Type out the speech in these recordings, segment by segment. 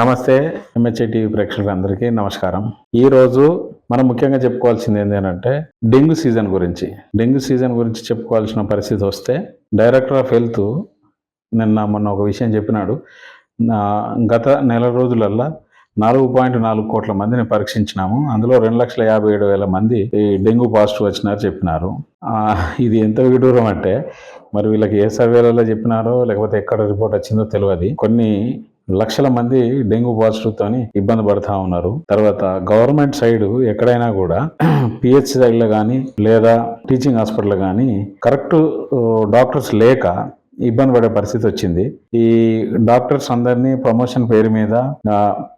నమస్తే MHI TV ప్రేక్షకులందరికీ నమస్కారం. ఈ రోజు మనం ముఖ్యంగా చెప్పుకోవాల్సింది ఏంటంటే డెంగ్యూ సీజన్ గురించి. డెంగ్యూ సీజన్ గురించి చెప్పుకోవాల్సిన పరిస్థితి వస్తే డైరెక్టర్ ఆఫ్ హెల్త్ నిన్న మొన్న ఒక విషయం చెప్పినాడు. గత నెల రోజులల్లా నాలుగు పాయింట్ నాలుగు కోట్ల మందిని పరీక్షించినాము. అందులో రెండు లక్షల యాభై ఏడు వేల మంది ఈ డెంగ్యూ పాజిటివ్ వచ్చినారు చెప్పినారు. ఇది ఎంత విడూరం అంటే మరి వీళ్ళకి ఏ సర్వేలలో చెప్పినారో లేకపోతే ఎక్కడ రిపోర్ట్ వచ్చిందో తెలియదు. కొన్ని లక్షల మంది డెంగ్యూ పాజిటివ్ తోని ఇబ్బంది పడుతూ ఉన్నారు. తర్వాత గవర్నమెంట్ సైడ్ ఎక్కడైనా కూడా పిహెచ్ సైడ్లో కానీ లేదా టీచింగ్ హాస్పిటల్ కానీ కరెక్ట్ డాక్టర్స్ లేక ఇబ్బంది పడే పరిస్థితి వచ్చింది. ఈ డాక్టర్స్ అందరినీ ప్రమోషన్ పేరు మీద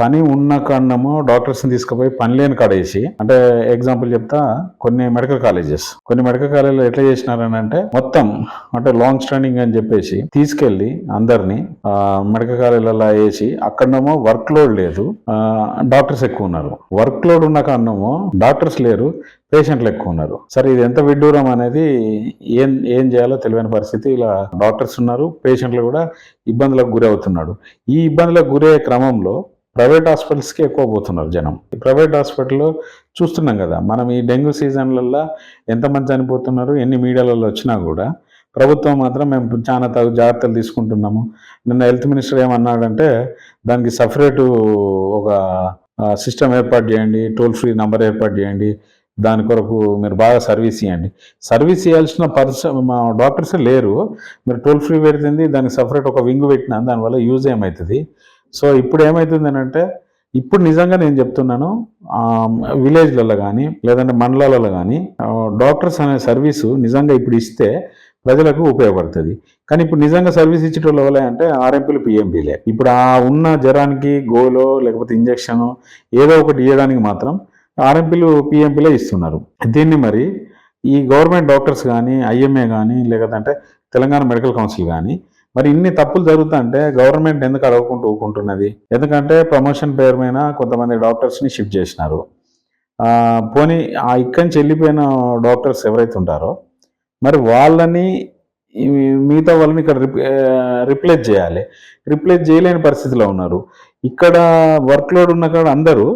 పని ఉన్న కారణము డాక్టర్స్ని తీసుకుపోయి పని లేని కాడేసి అంటే ఎగ్జాంపుల్ చెప్తా కొన్ని మెడికల్ కాలేజెస్. కొన్ని మెడికల్ కాలేజీలో ఎట్లా చేసినారని అంటే మొత్తం అంటే లాంగ్ స్టాండింగ్ అని చెప్పేసి తీసుకెళ్ళి అందరినీ మెడికల్ కాలేజీలలో వేసి అక్కడనేమో వర్క్ లోడ్ లేదు. డాక్టర్స్ ఎక్కువ ఉన్నారు. వర్క్ లోడ్ ఉన్న కారణము డాక్టర్స్ లేరు. పేషెంట్లు ఎక్కువ ఉన్నారు. సరే ఇది ఎంత విడ్డూరం అనేది ఏం ఏం చేయాలో తెలియని పరిస్థితి. ఇలా డాక్టర్స్ ఉన్నారు పేషెంట్లు కూడా ఇబ్బందులకు గురి అవుతున్నాడు. ఈ ఇబ్బందులకు గురయ్యే క్రమంలో ప్రైవేట్ హాస్పిటల్స్కి ఎక్కువ పోతున్నారు జనం. ఈ ప్రైవేట్ హాస్పిటల్లో చూస్తున్నాం కదా మనం ఈ డెంగ్యూ సీజన్లలో ఎంతమంది చనిపోతున్నారు ఎన్ని మీడియాలలో వచ్చినా కూడా ప్రభుత్వం మాత్రం మేము చాలా తగు జాగ్రత్తలు తీసుకుంటున్నాము. నిన్న హెల్త్ మినిస్టర్ ఏమన్నాడంటే దానికి సపరేటు ఒక సిస్టమ్ ఏర్పాటు చేయండి టోల్ ఫ్రీ నంబర్ ఏర్పాటు చేయండి దాని కొరకు మీరు బాగా సర్వీస్ ఇవ్వండి సర్వీస్ ఇవ్వాల్సిన పర్స మా డాక్టర్స్ లేరు. మీరు టోల్ ఫ్రీ పెడుతుంది దానికి సపరేట్ ఒక వింగ్ పెట్టినా దానివల్ల యూజ్ ఏమవుతుంది సో ఇప్పుడు ఏమవుతుంది అంటే ఇప్పుడు నిజంగా నేను చెప్తున్నాను విలేజ్లలో కానీ లేదంటే మండలాలలో కానీ డాక్టర్స్ అనే సర్వీసు నిజంగా ఇప్పుడు ఇస్తే ప్రజలకు ఉపయోగపడుతుంది. కానీ ఇప్పుడు నిజంగా సర్వీస్ ఇచ్చేటోళ్ళు ఎవరే అంటే ఆర్ఎంపీలు పిఎంపీలే. ఇప్పుడు ఆ ఉన్న జ్వరానికి గోలో లేకపోతే ఇంజక్షన్ ఏదో ఒకటి ఇవ్వడానికి మాత్రం ఆర్ఎంపీలు పిఎంపీలే ఇస్తున్నారు. దీన్ని మరి ఈ గవర్నమెంట్ డాక్టర్స్ కానీ ఐఎంఏ కానీ లేకపోతే తెలంగాణ మెడికల్ కౌన్సిల్ కానీ మరి ఇన్ని తప్పులు జరుగుతుంటే గవర్నమెంట్ ఎందుకు అడగకుండా ఊకుంటున్నది ఎందుకంటే ప్రమోషన్ పేరు మీద కొంతమంది డాక్టర్స్ని షిఫ్ట్ చేసినారు. పోనీ ఆ ఇక్కడి నుంచి వెళ్ళిపోయిన డాక్టర్స్ ఎవరైతే ఉంటారో మరి వాళ్ళని మిగతా వాళ్ళని ఇక్కడ రిప్ రిప్లేస్ చేయాలి. రిప్లేస్ చేయలేని పరిస్థితిలో ఉన్నారు. ఇక్కడ వర్క్ లోడ్ ఉన్న కాడ అందరూ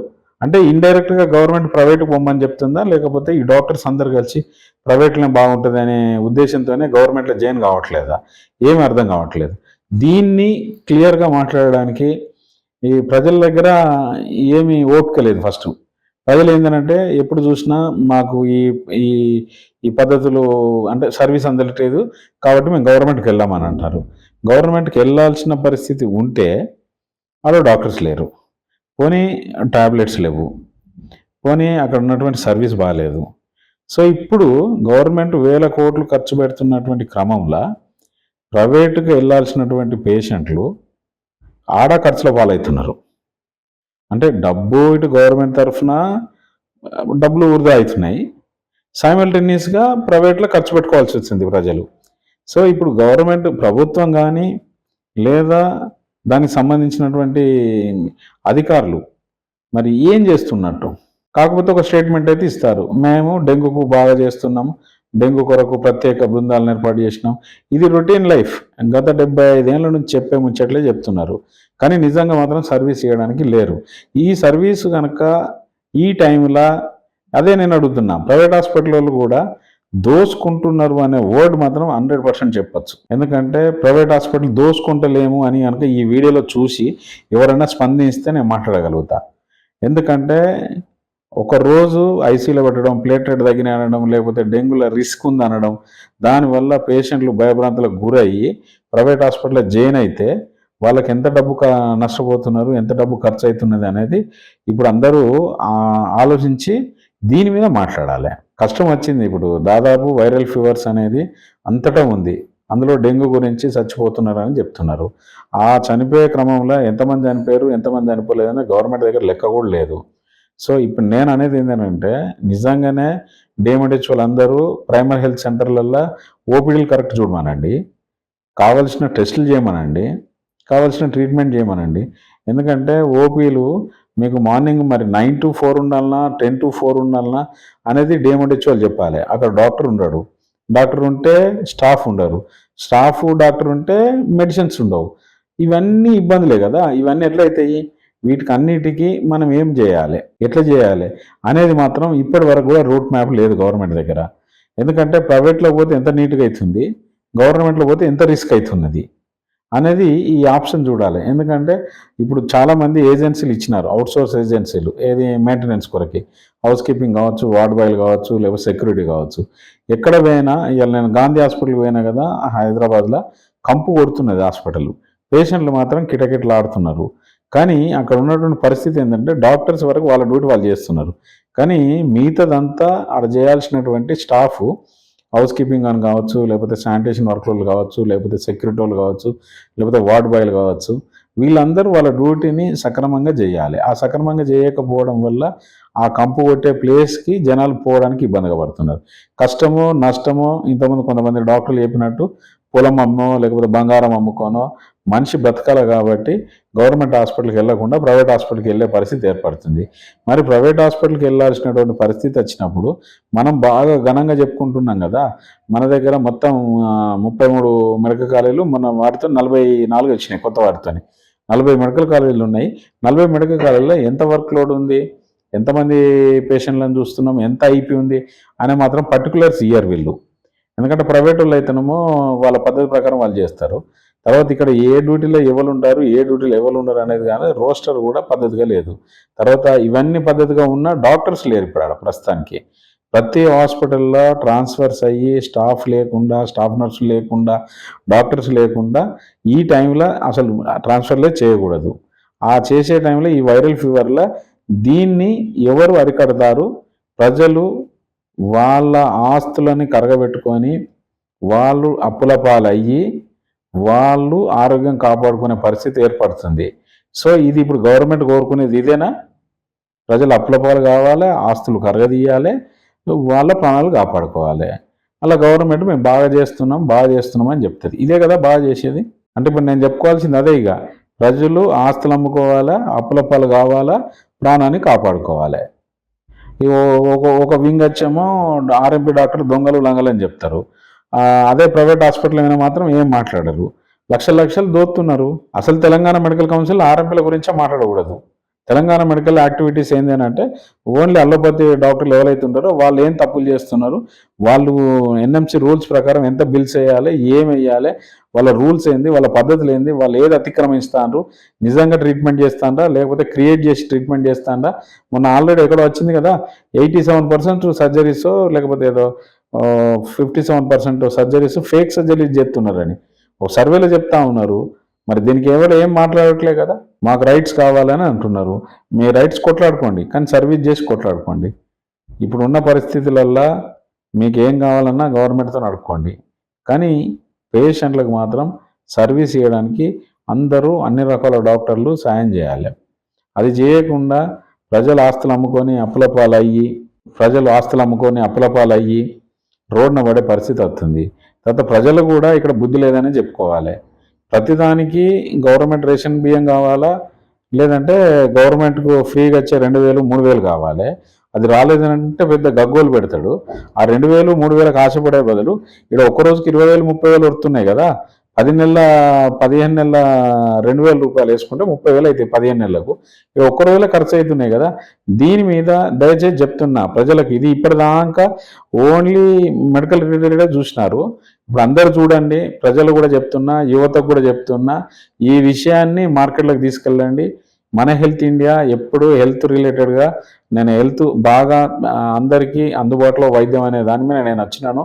అంటే ఇండైరెక్ట్గా గవర్నమెంట్ ప్రైవేట్కి పొమ్మని చెప్తుందా? లేకపోతే ఈ డాక్టర్స్ అందరు కలిసి ప్రైవేట్లోనే బాగుంటుంది అనే ఉద్దేశంతోనే గవర్నమెంట్లో జాయిన్ కావట్లేదా? ఏమి అర్థం కావట్లేదు. దీన్ని క్లియర్గా మాట్లాడడానికి ఈ ప్రజల దగ్గర ఏమీ ఓపిక లేదు ఫస్ట్ ప్రజలు ఏంటంటే ఎప్పుడు చూసినా మాకు ఈ ఈ ఈ పద్ధతులు అంటే సర్వీస్ అందట్లేదు కాబట్టి మేము గవర్నమెంట్కి వెళ్ళామని అంటారు. గవర్నమెంట్కి వెళ్ళాల్సిన పరిస్థితి ఉంటే అలా డాక్టర్స్ లేరు. పోనీ టాబ్లెట్స్ లేవు. పోనీ అక్కడ ఉన్నటువంటి సర్వీస్ బాగాలేదు సో ఇప్పుడు గవర్నమెంట్ వేల కోట్లు ఖర్చు పెడుతున్నటువంటి క్రమంలో ప్రైవేటుకి వెళ్ళాల్సినటువంటి పేషెంట్లు ఆడ ఖర్చుల పాలవుతున్నారు. అంటే డబ్బు ఇటు గవర్నమెంట్ తరఫున డబ్బులు వృధా అవుతున్నాయి. సైమల్టేనియస్గా ప్రైవేట్లో ఖర్చు పెట్టుకోవాల్సి వచ్చింది ప్రజలు. సో ఇప్పుడు గవర్నమెంట్ ప్రభుత్వం కానీ లేదా దానికి సంబంధించినటువంటి అధికారులు మరి ఏం చేస్తున్నట్టు? కాకపోతే ఒక స్టేట్మెంట్ అయితే ఇస్తారు. మేము డెంగ్యూకు బాగా చేస్తున్నాము డెంగ్యూ కొరకు ప్రత్యేక బృందాలను ఏర్పాటు చేసినాం. ఇది రొటీన్ లైఫ్. గత డెబ్బై ఐదేళ్ళ నుంచి చెప్పే ముచ్చట్లే చెప్తున్నారు. కానీ నిజంగా మాత్రం సర్వీస్ చేయడానికి లేరు. ఈ సర్వీసు కనుక ఈ టైంలో అదే నేను అడుగుతున్నా. ప్రైవేట్ హాస్పిటల్ వాళ్ళు కూడా దోసుకుంటున్నారు అనే వర్డ్ మాత్రం హండ్రెడ్ పర్సెంట్ చెప్పచ్చు. ఎందుకంటే ప్రైవేట్ హాస్పిటల్ దోసుకుంటలేము అని కనుక ఈ వీడియోలో చూసి ఎవరైనా స్పందిస్తే నేను మాట్లాడగలుగుతా. ఎందుకంటే ఒక రోజు ఐసీలో పెట్టడం ప్లేటెడ్ తగ్గిన అనడం లేకపోతే డెంగ్యూల రిస్క్ ఉంది అనడం దానివల్ల పేషెంట్లు భయభ్రాంతులకు గురయ్యి ప్రైవేట్ హాస్పిటల్లో జాయిన్ అయితే వాళ్ళకి ఎంత డబ్బు నష్టపోతున్నారు ఎంత డబ్బు ఖర్చు అవుతున్నది అనేది ఇప్పుడు అందరూ ఆలోచించి దీని మీద మాట్లాడాలి. కష్టం వచ్చింది. ఇప్పుడు దాదాపు వైరల్ ఫీవర్స్ అనేది అంతటా ఉంది. అందులో డెంగ్యూ గురించి చచ్చిపోతున్నారని చెప్తున్నారు. ఆ చనిపోయే క్రమంలో ఎంతమంది చనిపోయారు ఎంతమంది చనిపోలేదని గవర్నమెంట్ దగ్గర లెక్క కూడా లేదు. సో ఇప్పుడు నేను అనేది ఏంటంటే నిజంగానే డిఎంహెచ్ వాళ్ళందరూ ప్రైమరీ హెల్త్ సెంటర్లలో ఓపీడీలు కరెక్ట్ చూడమనండి. కావలసిన టెస్టులు చేయమనండి. కావాల్సిన ట్రీట్మెంట్ చేయమనండి. ఎందుకంటే ఓపీలు మీకు మార్నింగ్ మరి నైన్ టు ఫోర్ ఉండాలన్నా టెన్ టు ఫోర్ ఉండాలన్నా అనేది డిఎంహెచ్ వాళ్ళు చెప్పాలి. అక్కడ డాక్టర్ ఉండడు. డాక్టర్ ఉంటే స్టాఫ్ ఉండరు. స్టాఫ్ డాక్టర్ ఉంటే మెడిసిన్స్ ఉండవు. ఇవన్నీ ఇబ్బందులే కదా. ఇవన్నీ ఎట్లయితాయి వీటికి అన్నిటికీ మనం ఏం చేయాలి? ఎట్లా చేయాలి? అనేది మాత్రం ఇప్పటి వరకు కూడా రూట్ మ్యాప్ లేదు గవర్నమెంట్ దగ్గర. ఎందుకంటే ప్రైవేట్లో పోతే ఎంత నీట్గా అవుతుంది? గవర్నమెంట్లో పోతే ఎంత రిస్క్ అవుతున్నది? అనేది ఈ ఆప్షన్ చూడాలి. ఎందుకంటే ఇప్పుడు చాలామంది ఏజెన్సీలు ఇచ్చినారు. అవుట్సోర్స్ ఏజెన్సీలు. ఏది మెయింటెనెన్స్ కొరకి. హౌస్ కీపింగ్ కావచ్చు వార్డ్ బాయ్లు కావచ్చు లేకపోతే సెక్యూరిటీ కావచ్చు. ఎక్కడ పోయినా ఇవాళ నేను గాంధీ హాస్పిటల్కి పోయినా కదా హైదరాబాద్లో కంపు కొడుతున్నది హాస్పిటల్. పేషెంట్లు మాత్రం కిటకిటలాడుతున్నారు. కానీ అక్కడ ఉన్నటువంటి పరిస్థితి ఏంటంటే డాక్టర్స్ వరకు వాళ్ళ డ్యూటీ వాళ్ళు చేస్తున్నారు. కానీ మిగతాదంతా అక్కడ చేయాల్సినటువంటి స్టాఫ్ హౌస్ కీపింగ్ అని కావచ్చు లేకపోతే శానిటేషన్ వర్కర్లు కావచ్చు లేకపోతే సెక్యూరిటీ వాళ్ళు కావచ్చు లేకపోతే వార్డ్ బాయ్లు కావచ్చు వీళ్ళందరూ వాళ్ళ డ్యూటీని సక్రమంగా చేయాలి. ఆ సక్రమంగా చేయకపోవడం వల్ల ఆ కంపు కొట్టే ప్లేస్కి జనాలు పోవడానికి ఇబ్బందిగా పడుతున్నారు. కష్టమో నష్టమో ఇంతకుముందు కొంతమంది డాక్టర్లు చెప్పినట్టు పొలం అమ్మో లేకపోతే బంగారం అమ్ముకోనో మనిషి బ్రతకాలి కాబట్టి గవర్నమెంట్ హాస్పిటల్కి వెళ్ళకుండా ప్రైవేట్ హాస్పిటల్కి వెళ్ళే పరిస్థితి ఏర్పడుతుంది. మరి ప్రైవేట్ హాస్పిటల్కి వెళ్ళాల్సినటువంటి పరిస్థితి వచ్చినప్పుడు మనం బాగా ఘనంగా చెప్పుకుంటున్నాం కదా మన దగ్గర మొత్తం ముప్పై మూడు మెడికల్ కాలేజీలు మన వాటితో నలభై నాలుగు వచ్చినాయి కొత్త వాటితోని. నలభై మెడికల్ కాలేజీలు ఉన్నాయి. నలభై మెడికల్ కాలేజీలో ఎంత వర్క్ లోడ్ ఉంది? ఎంతమంది పేషెంట్లను చూస్తున్నాం? ఎంత ఐపీ ఉంది? అనే మాత్రం పర్టికులర్స్ ఇయర్ వీళ్ళు. ఎందుకంటే ప్రైవేట్ వాళ్ళు అయితేనేమో వాళ్ళ పద్ధతి ప్రకారం వాళ్ళు చేస్తారు. తర్వాత ఇక్కడ ఏ డ్యూటీలో ఎవరు ఉంటారు ఏ డ్యూటీలో ఎవరు ఉండరు అనేది కానీ రోస్టర్ కూడా పద్ధతిగా లేదు. తర్వాత ఇవన్నీ పద్ధతిగా ఉన్న డాక్టర్స్ లేరు ఇప్పుడు ఆడ ప్రస్తుతానికి. ప్రతి హాస్పిటల్లో ట్రాన్స్ఫర్స్ అయ్యి స్టాఫ్ లేకుండా స్టాఫ్ నర్సులు లేకుండా డాక్టర్స్ లేకుండా ఈ టైంలో అసలు ట్రాన్స్ఫర్లే చేయకూడదు. ఆ చేసే టైంలో ఈ వైరల్ ఫీవర్లో దీన్ని ఎవరు అరికడతారు? ప్రజలు వాళ్ళ ఆస్తులని కరగబెట్టుకొని వాళ్ళు అప్పుల పాలయ్యి వాళ్ళు ఆరోగ్యం కాపాడుకునే పరిస్థితి ఏర్పడుతుంది. సో ఇది ఇప్పుడు గవర్నమెంట్ కోరుకునేది ఇదేనా? ప్రజలు అప్పుల పాలు కావాలి ఆస్తులు కరగదీయాలి వాళ్ళ ప్రాణాలు కాపాడుకోవాలి. అలా గవర్నమెంట్ మేము బాగా చేస్తున్నాం బాగా చేస్తున్నాం అని చెప్తుంది. ఇదే కదా బాగా చేసేది? అంటే ఇప్పుడు నేను చెప్పుకోవాల్సింది అదే ఇక. ప్రజలు ఆస్తులు అమ్ముకోవాలా అప్పుల పాలు కావాలా ప్రాణాన్ని కాపాడుకోవాలి. ఒక ఒక వింగ్ వచ్చేమో ఆర్ఎంపీ డాక్టర్ దొంగలు లంగలు అని చెప్తారు. అదే ప్రైవేట్ హాస్పిటల్ అయినా మాత్రం ఏం మాట్లాడరు. లక్షల లక్షలు దోతున్నారు అసలు తెలంగాణ మెడికల్ కౌన్సిల్ ఆర్ఎంపీల గురించే మాట్లాడకూడదు. తెలంగాణ మెడికల్ యాక్టివిటీస్ ఏంది అని అంటే ఓన్లీ అల్లోపతి డాక్టర్లు ఎవరైతే ఉంటారో వాళ్ళు ఏం తప్పులు చేస్తున్నారు? వాళ్ళు ఎన్ఎంసి రూల్స్ ప్రకారం ఎంత బిల్స్ వేయాలి ఏం వేయాలి వాళ్ళ రూల్స్ ఏంది వాళ్ళ పద్ధతులు ఏంది వాళ్ళు ఏది అతిక్రమిస్తాండ్రు నిజంగా ట్రీట్మెంట్ చేస్తాండ్రా లేకపోతే క్రియేట్ చేసి ట్రీట్మెంట్ చేస్తాండా మొన్న ఆల్రెడీ ఎక్కడో వచ్చింది కదా ఎయిటీ సెవెన్ పర్సెంట్ సర్జరీస్ లేకపోతే ఏదో fifty seven percent surgeries fake surgeries చేస్తున్నారని. ఒక సర్వేలో చెప్తా ఉన్నారు మరి దీనికి ఎవరు ఏం మాట్లాడట్లే కదా? మాకు రైట్స్ కావాలని అంటున్నారు. మీ రైట్స్ కొట్లాడుకోండి కానీ సర్వీస్ చేసి కొట్లాడుకోండి. ఇప్పుడు ఉన్న పరిస్థితులల్లో మీకు ఏం కావాలన్నా గవర్నమెంట్తో నడుపుకోండి. కానీ పేషెంట్లకు మాత్రం సర్వీస్ చేయడానికి అందరూ అన్ని రకాల డాక్టర్లు సాయం చేయాలి. అది చేయకుండా ప్రజలు ఆస్తులు అమ్ముకొని అప్పుల పాలయ్యి ప్రజలు ఆస్తులు అమ్ముకొని అప్పుల పాలయ్యి రోడ్డున పడే పరిస్థితి వస్తుంది. తర్వాత ప్రజలు కూడా ఇక్కడ బుద్ధి లేదని చెప్పుకోవాలి. ప్రతిదానికి గవర్నమెంట్ రేషన్ బియ్యం కావాలా? లేదంటే గవర్నమెంట్కు ఫ్రీగా వచ్చే రెండు వేలు మూడు వేలు కావాలి. అది రాలేదంటే పెద్ద గగ్గోలు పెడతాడు. ఆ రెండు వేలు మూడు వేలకు ఆశపడే బదులు ఇక్కడ ఒక్క రోజుకి ఇరవై వేలు ముప్పై వేలు వస్తున్నాయి కదా. పది నెలల పదిహేను నెలల రెండు వేల రూపాయలు వేసుకుంటే ముప్పై వేలు అవుతాయి పదిహేను నెలలకు. ఇక ఒక్క రోజులే ఖర్చు అవుతున్నాయి కదా. దీని మీద దయచేసి చెప్తున్నా ప్రజలకు ఇది ఇప్పటిదాకా ఓన్లీ మెడికల్ రిలేటెడ్గా చూసినారు. ఇప్పుడు అందరు చూడండి ప్రజలు కూడా చెప్తున్నా యువతకు కూడా చెప్తున్నా ఈ విషయాన్ని మార్కెట్లోకి తీసుకెళ్ళండి. మన హెల్త్ ఇండియా ఎప్పుడు హెల్త్ రిలేటెడ్గా నేను హెల్త్ బాగా అందరికీ అందుబాటులో వైద్యం అనే దాని మీద నేను వచ్చినాను.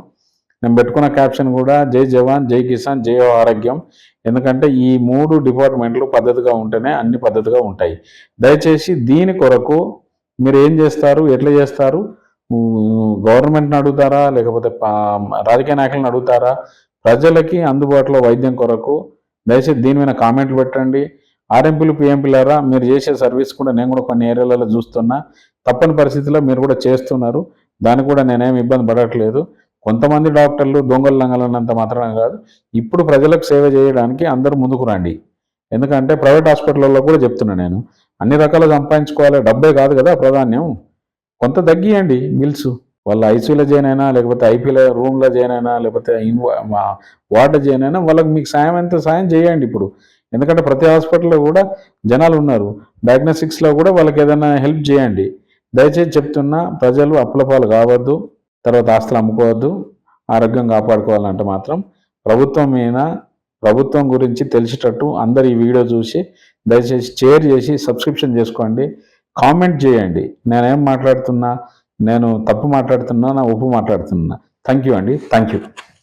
నేను పెట్టుకున్న క్యాప్షన్ కూడా జై జవాన్ జై కిసాన్ జై ఆరోగ్యం. ఎందుకంటే ఈ మూడు డిపార్ట్మెంట్లు పద్ధతిగా ఉంటేనే అన్ని పద్ధతిగా ఉంటాయి. దయచేసి దీని కొరకు మీరు ఏం చేస్తారు ఎట్లా చేస్తారు గవర్నమెంట్ని అడుగుతారా? లేకపోతే రాజకీయ నాయకులను అడుగుతారా? ప్రజలకి అందుబాటులో వైద్యం కొరకు దయచేసి దీని మీద కామెంట్లు పెట్టండి. ఆర్ఎంపీలు పిఎంపీలారా మీరు చేసే సర్వీస్ కూడా నేను కూడా కొన్ని ఏరియాలలో చూస్తున్నా. తప్పని పరిస్థితిలో మీరు కూడా చేస్తున్నారు. దానికి కూడా నేనేం ఇబ్బంది పడట్లేదు. కొంతమంది డాక్టర్లు దొంగలు లంగలన్నంత మాత్రమే కాదు ఇప్పుడు ప్రజలకు సేవ చేయడానికి అందరూ ముందుకు రండి. ఎందుకంటే ప్రైవేట్ హాస్పిటల్లో కూడా చెప్తున్నా నేను. అన్ని రకాలు సంపాదించుకోవాలి. డబ్బే కాదు కదా ప్రాధాన్యం. కొంత తగ్గియండి బిల్స్ వాళ్ళ ఐసీలో జాయిన్ అయినా లేకపోతే ఐపీలో రూమ్లో జాయిన్ అయినా లేకపోతే ఇన్వా వార్డు జాయిన్ అయినా వాళ్ళకి మీకు సాయం ఎంత సాయం చేయండి ఇప్పుడు. ఎందుకంటే ప్రతి హాస్పిటల్లో కూడా జనాలు ఉన్నారు. డయాగ్నోస్టిక్స్లో కూడా వాళ్ళకి ఏదైనా హెల్ప్ చేయండి. దయచేసి చెప్తున్నా ప్రజలు అప్పులపాలు కావద్దు తర్వాత ఆస్తులు అమ్ముకోవద్దు ఆరోగ్యం కాపాడుకోవాలంటే మాత్రం ప్రభుత్వం మీద ప్రభుత్వం గురించి తెలిసేటట్టు అందరు ఈ వీడియో చూసి దయచేసి షేర్ చేసి సబ్స్క్రిప్షన్ చేసుకోండి. కామెంట్ చేయండి. నేనేం మాట్లాడుతున్నా? నేను తప్పు మాట్లాడుతున్నా? నా ఉప్పు మాట్లాడుతున్నా? థ్యాంక్ యూ అండి. Thank you